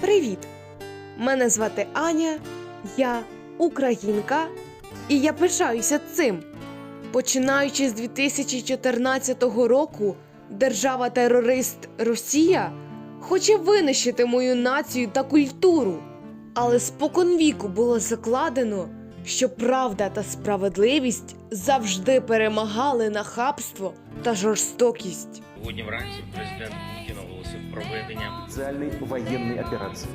Привіт! Мене звати Аня, я українка, і я пишаюся цим. Починаючи з 2014 року, держава-терорист Росія хоче винищити мою націю та культуру. Але споконвіку було закладено, що правда та справедливість завжди перемагали нахабство та жорстокість. Сьогодні вранці президент проведення специальной военной операции.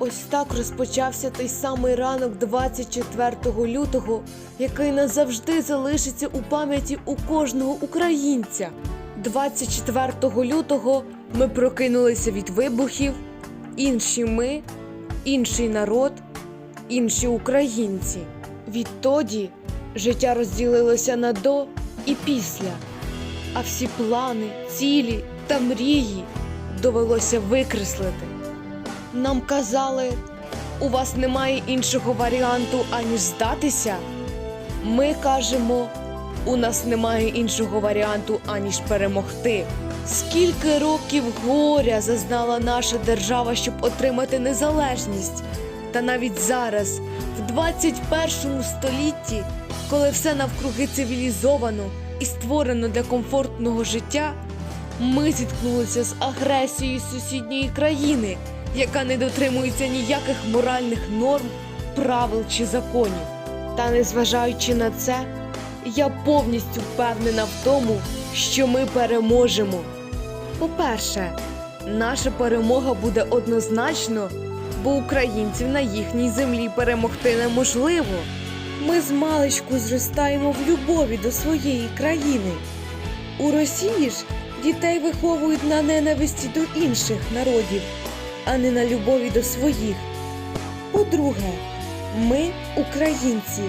Ось так розпочався той самий ранок 24 лютого, який назавжди залишиться у пам'яті у кожного українця. 24 лютого ми прокинулися від вибухів, інші ми, інший народ, інші українці. Відтоді життя розділилося на до і після, а всі плани, цілі та мрії довелося викреслити. Нам казали, у вас немає іншого варіанту, аніж здатися. Ми кажемо, у нас немає іншого варіанту, аніж перемогти. Скільки років горя зазнала наша держава, щоб отримати незалежність. Та навіть зараз, в 21 столітті, коли все навкруги цивілізовано і створено для комфортного життя, ми зіткнулися з агресією сусідньої країни, яка не дотримується ніяких моральних норм, правил чи законів. Та незважаючи на це, я повністю впевнена в тому, що ми переможемо. По-перше, наша перемога буде однозначно, бо українців на їхній землі перемогти неможливо. Ми з маличку зростаємо в любові до своєї країни. У Росії ж дітей виховують на ненависті до інших народів, а не на любові до своїх. По-друге, ми, українці,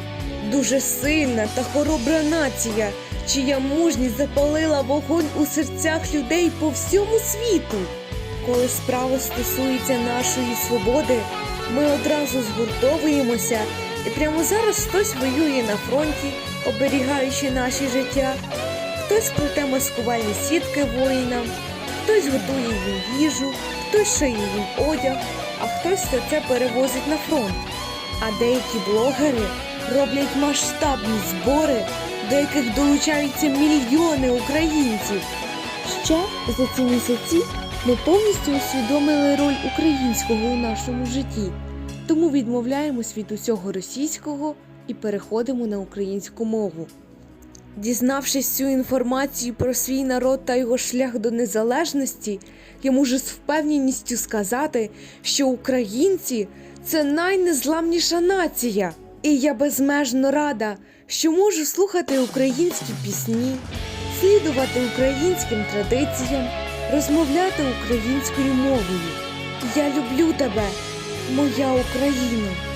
дуже сильна та хоробра нація, чия мужність запалила вогонь у серцях людей по всьому світу. Коли справа стосується нашої свободи, ми одразу згуртовуємося, і прямо зараз хтось воює на фронті, оберігаючи наші життя, хтось плете маскувальні сітки воїнам, хтось готує їм їжу, хтось шиє їм одяг, а хтось все це перевозить на фронт. А деякі блогери роблять масштабні збори, до яких долучаються мільйони українців. Ще за ці місяці ми повністю усвідомили роль українського у нашому житті, тому відмовляємось від усього російського і переходимо на українську мову. Дізнавшись цю інформацію про свій народ та його шлях до незалежності, я можу з впевненістю сказати, що українці це найнезламніша нація. І я безмежно рада, що можу слухати українські пісні, слідувати українським традиціям, розмовляти українською мовою. Я люблю тебе, моя Україна.